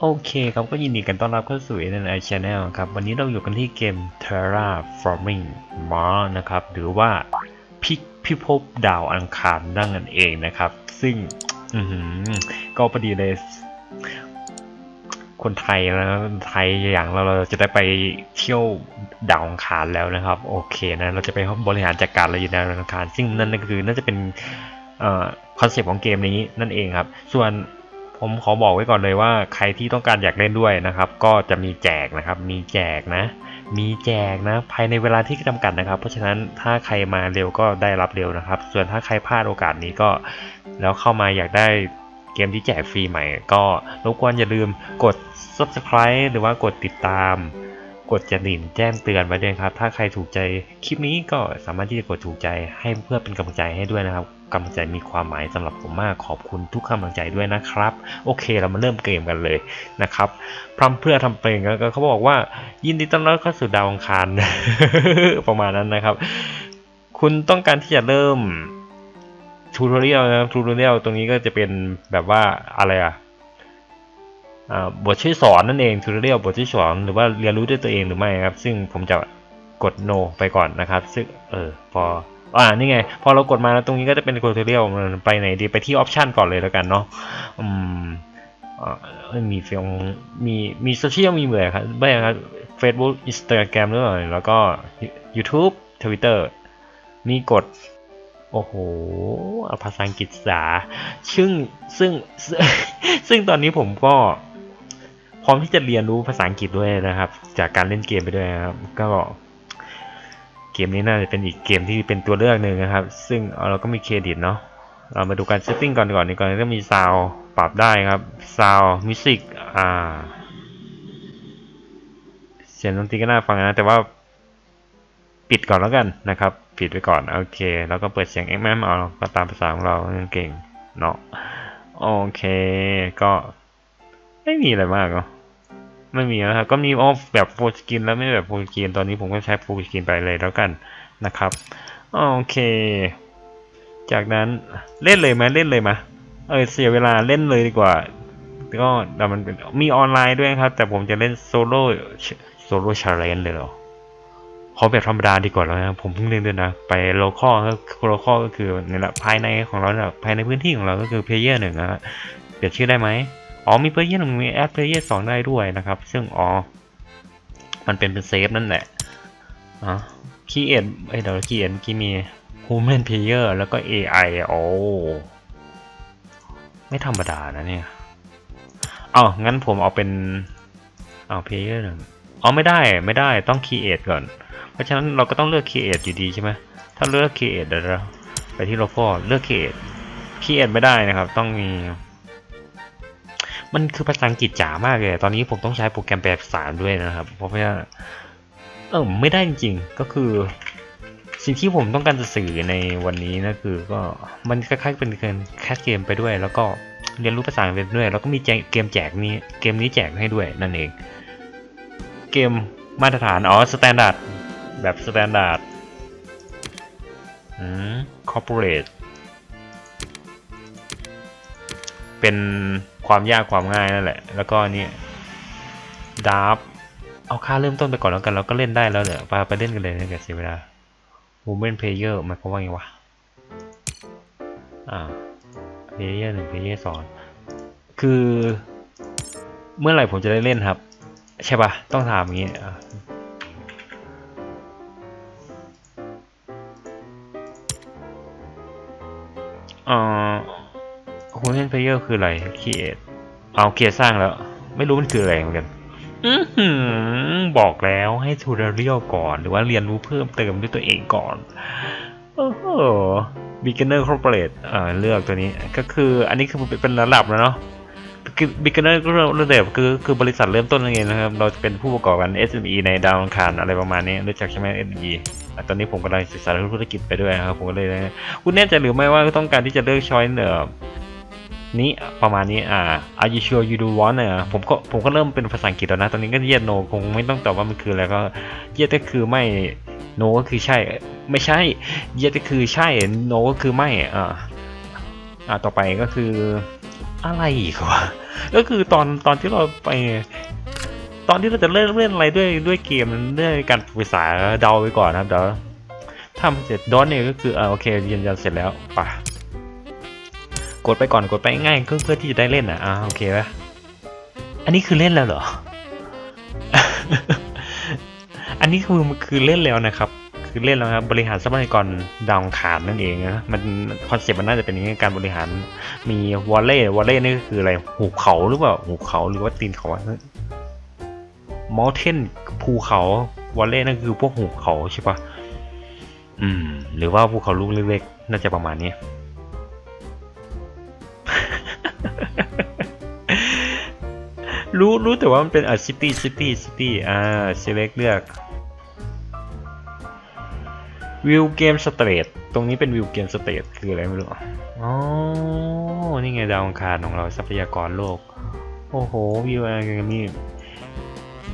โอเคครับก็ยินดีกันต้อนรับเข้าสู่ NNI Channel ครับ วันนี้เราอยู่กันที่เกม Terraforming Mars นะครับ หรือว่าพิพิภพดาวอังคารนั่นเองนะครับ ซึ่งก็พอดีเลยคนไทยนะไทยอย่างเราเราจะได้ไปเที่ยวดาวอังคารแล้วนะครับ โอเคนะเราจะไปบริหารจัดการอะไรอยู่ในดาวอังคาร ซึ่งนั่นก็คือน่าจะเป็นคอนเซปต์ของเกมนี้นั่นเองครับ ส่วน ผมขอบอกไว้ก่อนเลยว่าใครที่ต้องการอยากเล่นด้วยนะครับ ก็จะมีแจกนะครับ มีแจกนะ มีแจกนะ ภายในเวลาที่จำกัดนะครับ เพราะฉะนั้นถ้าใครมาเร็วก็ได้รับเร็วนะครับ ส่วนถ้าใครพลาดโอกาสนี้ก็ แล้วเข้ามาอยากได้เกมที่แจกฟรีใหม่ ก็รบกวนอย่าลืมกด subscribe หรือว่ากดติดตาม กดกระดิ่งแจ้งเตือนไว้ด้วยครับ ถ้าใครถูกใจคลิปนี้ก็สามารถที่จะกดถูกใจให้เพื่อเป็นกำลังใจให้ด้วยนะครับกำลังใจมีความหมายสำหรับผมมากขอบคุณทุกกำลังใจด้วยนะครับ โอเคเรามาเริ่มเกมกันเลยนะครับพร่ำเพื่อทำเพลงแล้วก็เขาบอกว่า ยินดีต้อนรับเข้าสู่ดาวอังคาร ประมาณนั้นนะครับ คุณต้องการที่จะเริ่มทูตอเรียลนะทูตอเรียลตรงนี้ก็จะเป็นแบบว่าอะไรอะอ่า บทช่วยสอนนั่นเองทูเรียลบทช่วยสอนหรือว่าเรียนรู้ด้วยตัวเองหรือไม่ครับ ซึ่งผมจะกด no ไปก่อนนะครับ ซึ่งเออพออ่านี่ไง พอเรากดมาแล้วตรงนี้ก็จะเป็นทูเรียลไปไหนดีไปที่ออปชันก่อนเลยแล้วกันเนาะอืมมีเฟซมีมีโซเชียลมีเหมือครับไม่ครับ Facebook Instagram ด้วยแล้วก็ YouTube Twitter มีกด โอ้โหภาษาอังกฤษษาซึ่งซึ่งซึ่งซึ่งตอนนี้ผมก็ ร้อมที่จะเรียนรู้ภาษาอังกฤษด้วยนะครับ จากการเล่นเกมไปด้วยนะครับ ก็เกมนี้น่าจะเป็นอีกเกมที่เป็นตัวเลือกหนึ่งนะครับ ซึ่งเราก็มีเครดิตเนาะเรามาดูการเซตติ้งก่อนก่อนดีก่อนก็มีซาวปรับได้ครับซาวมิวสิกอ่าเสียงดนตรีก็น่าฟังนะ แต่ว่าปิดก่อนแล้วกันนะครับ ปิดไปก่อน โอเค แล้วก็เปิดเสียง XM เอาก็ตามภาษาของเราเก่งเนาะโอเค ก็ไม่มีอะไรมากเนาะ ไม่มีนะครับก็มีออฟแบบฟูลสกรีนแล้วไม่แบบฟูลสกรีนตอนนี้ผมก็ใช้ฟูลสกรีนไปเลยแล้วกันนะครับโอเค จากนั้นเล่นเลยไหมเล่นเลยไหมเออเสียเวลาเล่นเลยดีกว่า ก็แต่มันมีออนไลน์ด้วยครับ แต่ผมจะเล่นโซโล่โซโล่ชาเลนจ์เลยเหรอขอแบบธรรมดาดีกว่าแล้วนะผมเพิ่งเล่นด้วยนะ ไปโลคอลก็โลคอลก็คือนี่แหละภายในของเราเนี่ยภายในพื้นที่ของเราก็คือเพลเยอร์หนึ่งนะเปลี่ยนชื่อได้ไหม อ๋อมีเพลเยอร์หนึ่งมีแอดเพลเยอร์สองได้ด้วยนะครับ ซึ่งอ๋อ มันเป็นเป็นเซฟนั่นแหละอ๋อคีเอ็ดเอ้เดี๋ยวคีเอ็ดกี้มี Human Player แล้วก็ AI โอ้ไม่ธรรมดานะเนี่ยเอางั้นผมเอาเป็นเอาเพลเยอร์หนึ่งอ๋อไม่ได้ไม่ได้ต้อง create ก่อน เพราะฉะนั้นเราก็ต้องเลือก create อยู่ดีใช่ไหมถ้าเลือก create เดี๋ยวเราไปที่ local เลือก create create ไม่ได้นะครับ ต้องมี มันคือภาษาอังกฤษจ๋ามากเลย ตอนนี้ผมต้องใช้โปรแกรมแปลภาษาด้วยนะครับ เพราะว่าเออไม่ได้จริงๆก็คือ สิ่งที่ผมต้องการจะสื่อในวันนี้นะคือก็มันคล้ายๆเป็นแคสเกมไปด้วย แล้วก็เรียนรู้ภาษาอังกฤษด้วย แล้วก็มีเกมแจกนี้เกมนี้แจกให้ด้วยนั่นเอง เกมมาตรฐานอ๋อสแตนดาร์ดแบบสแตนดาร์ดอืมคอร์ปอเรท เป็นความยากความง่ายนั่นแหละ แล้วก็นี่ดาร์ฟเอาค่าเริ่มต้นไปก่อนแล้วกัน เราก็เล่นได้แล้วเดี๋ยไปไปเล่นกันเลยนะแกเสียเวลา Women Player หมายความว่าไงวะ อ่า Player หนึ่ง Player สองคือ เมื่อไหร่ผมจะได้เล่นครับ ใช่ปะต้องถามอย่างงี้อ่าะเอ่อ Human Player คืออะไร Create เอาเกียร์สร้างแล้ว ไม่รู้มันคืออะไรเหมือนกันอือหือบอกแล้วให้ทูเรียลก่อน หรือว่าเรียนรู้เพิ่มเติมด้วยตัวเองก่อน โอ้โห beginner corporate อ่าเลือกตัวนี้ก็คืออันนี้คือเป็นระดับแล้วเนาะคือ beginner ก็เริ่มริ่มแบคือคือบริษัทเริ่มต้นนั่นเองนะครับ เราจะเป็นผู้ประกอบการ SME ในดาวอังคารอะไรประมาณนี้รู้จักใช่ไหม SME อ่ตอนนี้ผมกำลังศึกษาเรื่องธุรกิจไปด้วยนะครับผมก็เลยนะคุณแน่ใจหรือไม่ว่าต้องการที่จะเลือกช้อยเนอ นี้ประมาณนี้อ่า are you sure you do want เนี่ยผมก็ผมก็เริ่มเป็นภาษาอังกฤษแล้วนะ ตอนนี้ก็เยียดโนคงไม่ต้องตอบว่ามันคืออะไรก็เยียดก็คือไม่โนก็คือใช่ ไม่ใช่เยียดก็คือใช่โนก็คือไม่อ่าอ่าต่อไปก็คืออะไรอีกวะก็คือตอนตอนที่เราไป ตอนที่เราจะเล่นเล่นอะไรด้วยด้วยเกมด้วยการปรึกษาเดาไปก่อนนะครับเดี๋ยวทำเสร็จดอนเนี่ยก็คืออ่าโอเคยืนยันเสร็จแล้วป่ะ กดไปก่อนกดไปง่ายเพื่อเพื่อที่จะได้เล่นอะอ่าโอเคปะอันนี้คือเล่นแล้วเหรอ อันนี้คือมันคือเล่นแล้วนะครับ คือเล่นแล้วครับบริหารทรัพยากรดาวอังคารนั่นเองนะมันคอนเซ็ปต์มันน่าจะเป็นอย่างนี้การบริหารมีวอลเล่วอลเล่นี่ก็คืออะไรหุบเขาหรือเปล่าหุบเขาหรือว่าตีนเขามอลเทนภูเขาวอลเล่นั่นคือพวกหุบเขาใช่ปะอืม หรือว่าภูเขาลูกเล็กๆน่าจะประมาณนี้ รู้รู้แต่ว่ามันเป็นอะซิตี้ซิตี้ซิตี้อ่าเซเล็กเลือกวิวเกมสเตรทตรงนี้เป็นวิวเกมสเตรทคืออะไรไม่รู้อ๋อนี่ไงดาวอังคารของเราทรัพยากรโลก โอ้โหวิวอะไรกันนี่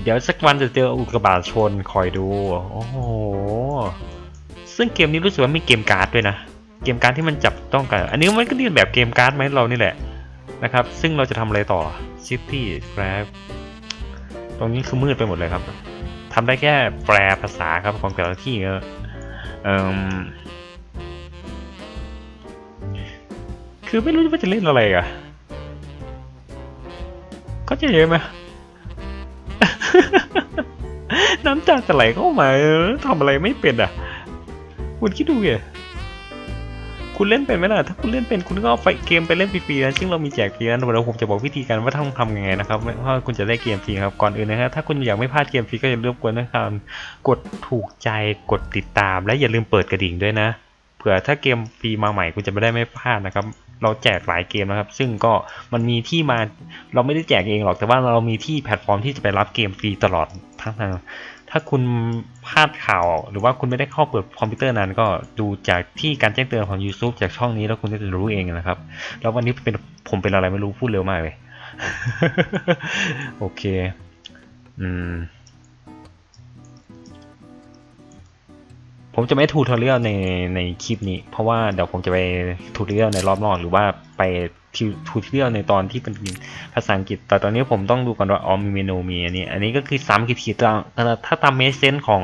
เดี๋ยวสักวันจะเจออุกกาบาตชนคอยดู โอ้โห ซึ่งเกมนี้รู้สึกว่ามีเกมการ์ดด้วยนะ เกมการ์ดที่มันจับต้องกัน อันนี้มันก็เรียนแบบเกมการ์ดไหมเรานี่แหละ นะครับ ซึ่งเราจะทำอะไรต่อ City Grab ตรงนี้คือมืดไปหมดเลยครับทำได้แค่แปลภาษาครับของแต่ละที่เอิ่คือไม่รู้ว่าจะเล่นอะไรอะก็จะเยอะไหมน้ำตาจะไหลเข้ามาทำอะไรไม่เป็นอะคุณคิดดูดิ คุณเล่นเป็นไหมล่ะ ถ้าคุณเล่นเป็นคุณก็เอาไฟเกมไปเล่นฟรีๆนะซึ่งเรามีแจกฟรีนะเดี๋ยวผมจะบอกวิธีการว่าต้องทำยังไงนะครับว่าคุณจะได้เกมฟรีครับ ก่อนอื่นนะครับถ้าคุณอยากไม่พลาดเกมฟรีก็อย่าลืมกดนะครับกดถูกใจกดติดตาม และอย่าลืมเปิดกระดิ่งด้วยนะ เผื่อถ้าเกมฟรีมาใหม่คุณจะไม่ได้ไม่พลาดนะครับเราแจกหลายเกมนะครับ ซึ่งก็มันมีที่มาเราไม่ได้แจกเองหรอกแต่ว่าเรามีที่แพลตฟอร์มที่จะไปรับเกมฟรีตลอดทั้งทาง ถ้าคุณพลาดข่าว หรือว่าคุณไม่ได้เข้าเปิดคอมพิวเตอร์นั้น ก็ดูจากที่การแจ้งเตือนของ YouTube จากช่องนี้แล้วคุณก็จะรู้เองนะครับ แล้ววันนี้เป็นผมเป็นอะไรไม่รู้พูดเร็วมากเลย โอเค อืม ผมจะไม่ทูทอเรียลในในคลิปนี้ เพราะว่าเดี๋ยวผมจะไปทูทอเรียลในรอบนอกหรือว่าไป ทูทเรียลในตอนที่เป็นภาษาอังกฤษ แต่ตอนนี้ผมต้องดูก่อนว่าอ๋อมีเมนูมีอันนี้อันนี้ก็คือซ้ำกี่ทีตามถ้าตามเมสเซนของ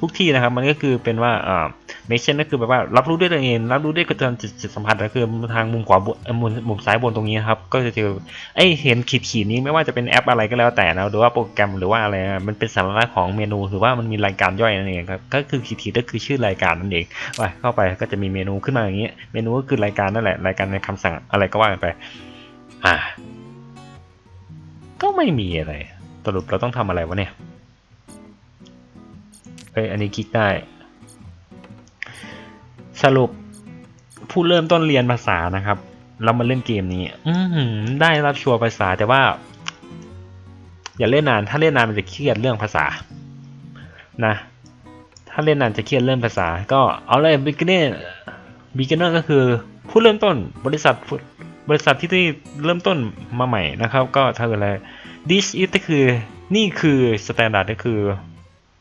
ทุกที่นะครับ มันก็คือเป็นว่าอ่าเมสเซนก็คือแบบว่ารับรู้ด้วยตัวเอง รับรู้ด้วยกระตุ้นจิตสัมผัสก็คือทางมุมขวาบนมุมมุมซ้ายบนตรงนี้ครับก็จะเจอไอเห็นขีดขีดนี้ไม่ว่าจะเป็นแอปอะไรก็แล้วแต่นะหรือว่าโปรแกรมหรือว่าอะไรมันเป็นสาระของเมนูหรือว่ามันมีรายการย่อยนั่นเองครับก็คือขีดขีดก็คือชื่อรายการนั่นเองไปเข้าไปก็จะมีเมนูขึ้นมาอย่างนี้เมนูก็คือรายการนั่นแหละรายการในคำสั่งอะไรก็ว่าไป อ่า ก็ไม่มีอะไร สรุปเราต้องทำอะไรวะเนี่ยเอ้ยอันนี้คลิกได้ สรุป ผู้เริ่มต้นเรียนภาษานะครับ เรามาเล่นเกมนี้ อืได้รับชัวร์ภาษาแต่ว่า อย่าเล่นนาน ถ้าเล่นนานมันจะเครียดเรื่องภาษา นะ ถ้าเล่นนานจะเครียดเรื่องภาษา ก็เอาเลย beginner beginner ก็คือ ผู้เริ่มต้นบริษัท บริษัทที่ได้เริ่มต้นมาใหม่นะครับ ก็ทำอะไร this is ก็คือนี่คือ standard ก็คือ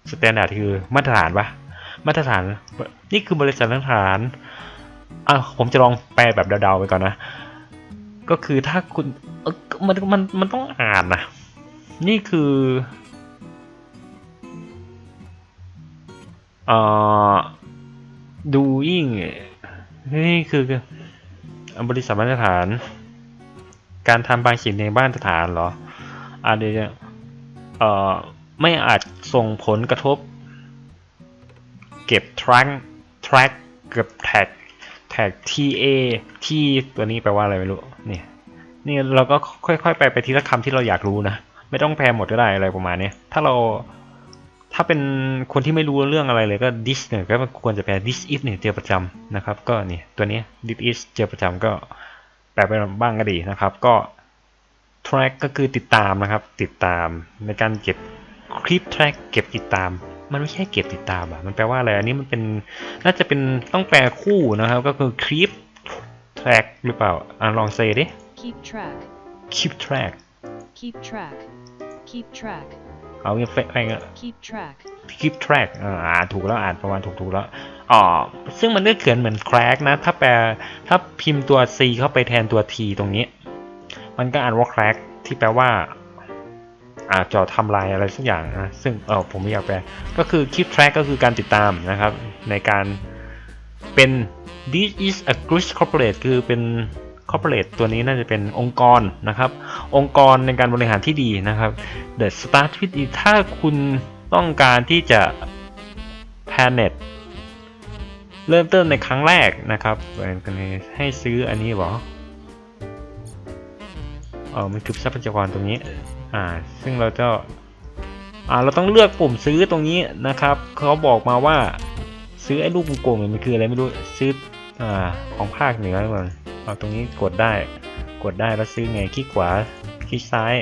standard คือมาตรฐานปะมาตรฐานนี่คือบริษัทมาตรฐานอะผมจะลองแปลแบบเดาๆไปก่อนนะ ก็คือถ้าคุณมันมันมันต้องอ่านนะนี่คือเอ่อ doing นี่คือ บริษัทมาตรฐาน การทำบางสิ่งในบ้านมาตรฐานเหรออาจจะเอ่อไม่อาจส่งผลกระทบ เก็บ track track เก็บ tag tag ta t ตัวนี้แปลว่าอะไรไม่รู้นี่นี่เราก็ค่อยๆ ไปไปทีละคำที่เราอยากรู้นะ ไม่ต้องแปลหมดก็ได้อะไรประมาณนี้ถ้าเรา ถ้าเป็นคนที่ไม่รู้เรื่องอะไรเลยก็ this เนี่ยก็ควรจะแปล this is เนี่ยเจอประจำนะครับ ก็นี่ตัวนี้ this is เจอประจำก็แปลไปบ้างก็ดีนะครับ ก็ track ก็คือติดตามนะครับ ติดตามในการเก็บคลิป track เก็บติดตาม มันไม่ใช่เก็บติดตามอะมันแปลว่าอะไรอันนี้มันเป็นน่าจะเป็นต้องแปลคู่นะครับ ก็คือ clip track หรือเปล่าอะลองเซดิ Keep track. keep track Keep track. Keep track. เอาเงี้ยไปเงี้ย Keep track. keep track อ่าอ่านถูกแล้วอ่านประมาณถูกถูกแล้วอ๋อซึ่งมันก็เขียนเหมือน crack นะ ถ้าแปลถ้าพิมพ์ตัว c เข้าไปแทนตัว t ตรงนี้ มันก็อ่านว่า crack ที่แปลว่าอาจจะทำลายอะไรสักอย่างนะซึ่งเออผมไม่อยากแปลก็คือ keep track ก็คือการติดตามนะครับ ในการเป็น this is a good corporate คือเป็น corporate ตัวนี้น่าจะเป็นองค์กรนะครับ องค์กรในการบริหารที่ดีนะครับ the start with it ถ้าคุณต้องการที่จะ planet เริ่มต้นในครั้งแรกนะครับให้ซื้ออันนี้หรอเออมันคือทรัพยากรตรงนี้ อ่า ซึ่งเราจะ อ่า เราต้องเลือกปุ่มซื้อตรงนี้นะครับ เขาบอกมาว่าซื้อไอ้ลูกกลมๆมันคืออะไรไม่รู้ ซื้อ อ่า ของภาคเหนือก่อน เอาตรงนี้กดได้ กดได้แล้วซื้อไงคลิกขวาคลิกซ้าย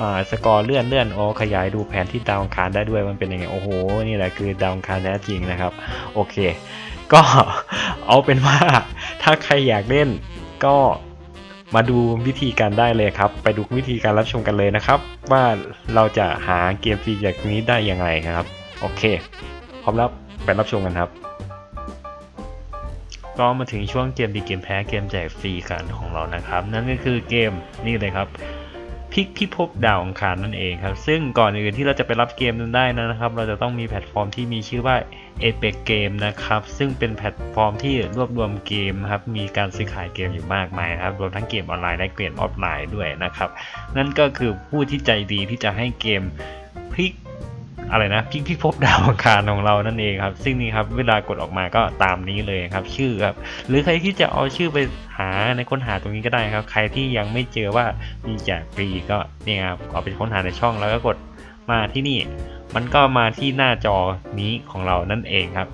อ่าสกอร์เลื่อนเลื่อนอ๋อขยายดูแผนที่ดาวคารได้ด้วยมันเป็นยังไงโอ้โหนี่แหละคือดาวคารแท้จริงนะครับ โอเค ก็เอาเป็นว่าถ้าใครอยากเล่นก็มาดูวิธีการได้เลยครับ ไปดูวิธีการรับชมกันเลยนะครับ ว่าเราจะหาเกมฟรีจากนี้ได้ยังไงครับ โอเค พร้อมแล้วไปรับชมกันครับ ก็มาถึงช่วงเกมดีเกมแพ้เกมแจกฟรีกันของเรานะครับ นั่นก็คือเกมนี่เลยครับพิกพิภพดาวองคารนั่นเองครับ ซึ่งก่อนอื่นที่เราจะไปรับเกมนั้นได้นะครับ เราจะต้องมีแพลตฟอร์มที่มีชื่อว่า Apex Game นะครับ ซึ่งเป็นแพลตฟอร์มที่รวบรวมเกมครับ มีการซื้อขายเกมอยู่มากมายครับ รวมทั้งเกมออนไลน์และเกมออฟไลน์ด้วยนะครับ นั่นก็คือผู้ที่ใจดีที่จะให้เกมพลิก อะไรนะพิกพิภพดาวอังคารของเรานั่นเองครับ ซึ่งนี่ครับเวลากดออกมาก็ตามนี้เลยครับ ชื่อครับ หรือใครที่จะเอาชื่อไปหาในค้นหาตรงนี้ก็ได้ครับ ใครที่ยังไม่เจอว่ามีแจกฟรีก็เนี่ยครับเอาไปค้นหาในช่องแล้วก็กดมาที่นี่มันก็มาที่หน้าจอนี้ของเรานั่นเองครับ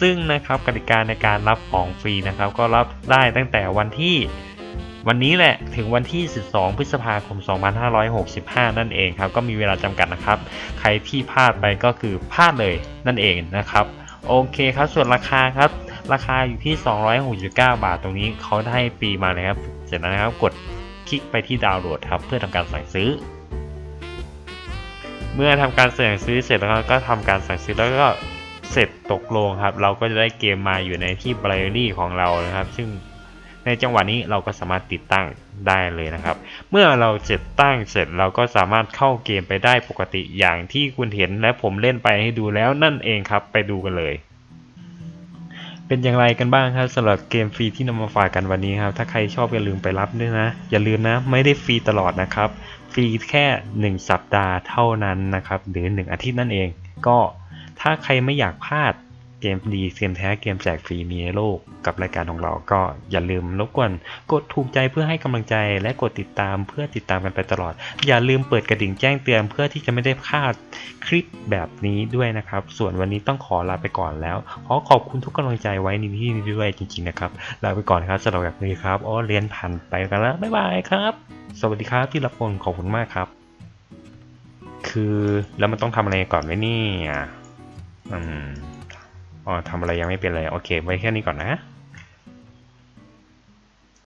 ซึ่งนะครับกติกาในการรับของฟรีนะครับ ก็รับได้ตั้งแต่วันที่ วันนี้แหละถึงวันที่ 12 พฤษภาคม 2565 นั่นเองครับ ก็มีเวลาจำกัดนะครับ ใครที่พลาดไปก็คือพลาดเลยนั่นเองนะครับ โอเคครับ ส่วนราคาครับ ราคาอยู่ที่ 269 บาทตรงนี้เขาได้ฟรีมาเลยครับ เสร็จแล้วนะครับกดคลิกไปที่ดาวน์โหลดครับ เพื่อทำการสั่งซื้อ เมื่อทำการสั่งซื้อเสร็จแล้วก็ทำการสั่งซื้อแล้วก็เสร็จตกลงครับ เราก็จะได้เกมมาอยู่ในที่ไบรรี่ของเรานะครับ ซึ่ง ในจังหวะนี้เราก็สามารถติดตั้งได้เลยนะครับ เมื่อเราเสร็จตั้งเสร็จเราก็สามารถเข้าเกมไปได้ปกติอย่างที่คุณเห็นและผมเล่นไปให้ดูแล้วนั่นเองครับไปดูกันเลยเป็นอย่างไรกันบ้างครับสำหรับเกมฟรีที่นำมาฝากกันวันนี้ครับ ถ้าใครชอบอย่าลืมไปรับด้วยนะ อย่าลืมนะ ไม่ได้ฟรีตลอดนะครับ ฟรีแค่ 1 สัปดาห์เท่านั้นนะครับ หรือ 1 อาทิตย์นั่นเอง ก็ถ้าใครไม่อยากพลาด เกมดีเกมแท้เกมแจกฟรีมีในโลกกับรายการของเราก็อย่าลืมรบกวนกดถูกใจเพื่อให้กำลังใจและกดติดตามเพื่อติดตามกันไปตลอด อย่าลืมเปิดกระดิ่งแจ้งเตือนเพื่อที่จะไม่ได้พลาดคลิปแบบนี้ด้วยนะครับ ส่วนวันนี้ต้องขอลาไปก่อนแล้วขอขอบคุณทุกกำลังใจไว้ในที่นี้ด้วยจริงๆนะครับลาไปก่อนครับสำหรับแบบนี้ครับอ๋อเรียนผ่านไปกันแล้วบ๊ายบายครับ สวัสดีครับที่รับชมขอบคุณมากครับ คือแล้วมันต้องทำอะไรก่อนไหมเนี่ยอืม อ๋อทำอะไรยังไม่เป็นเลย โอเค ไว้แค่นี้ก่อนนะ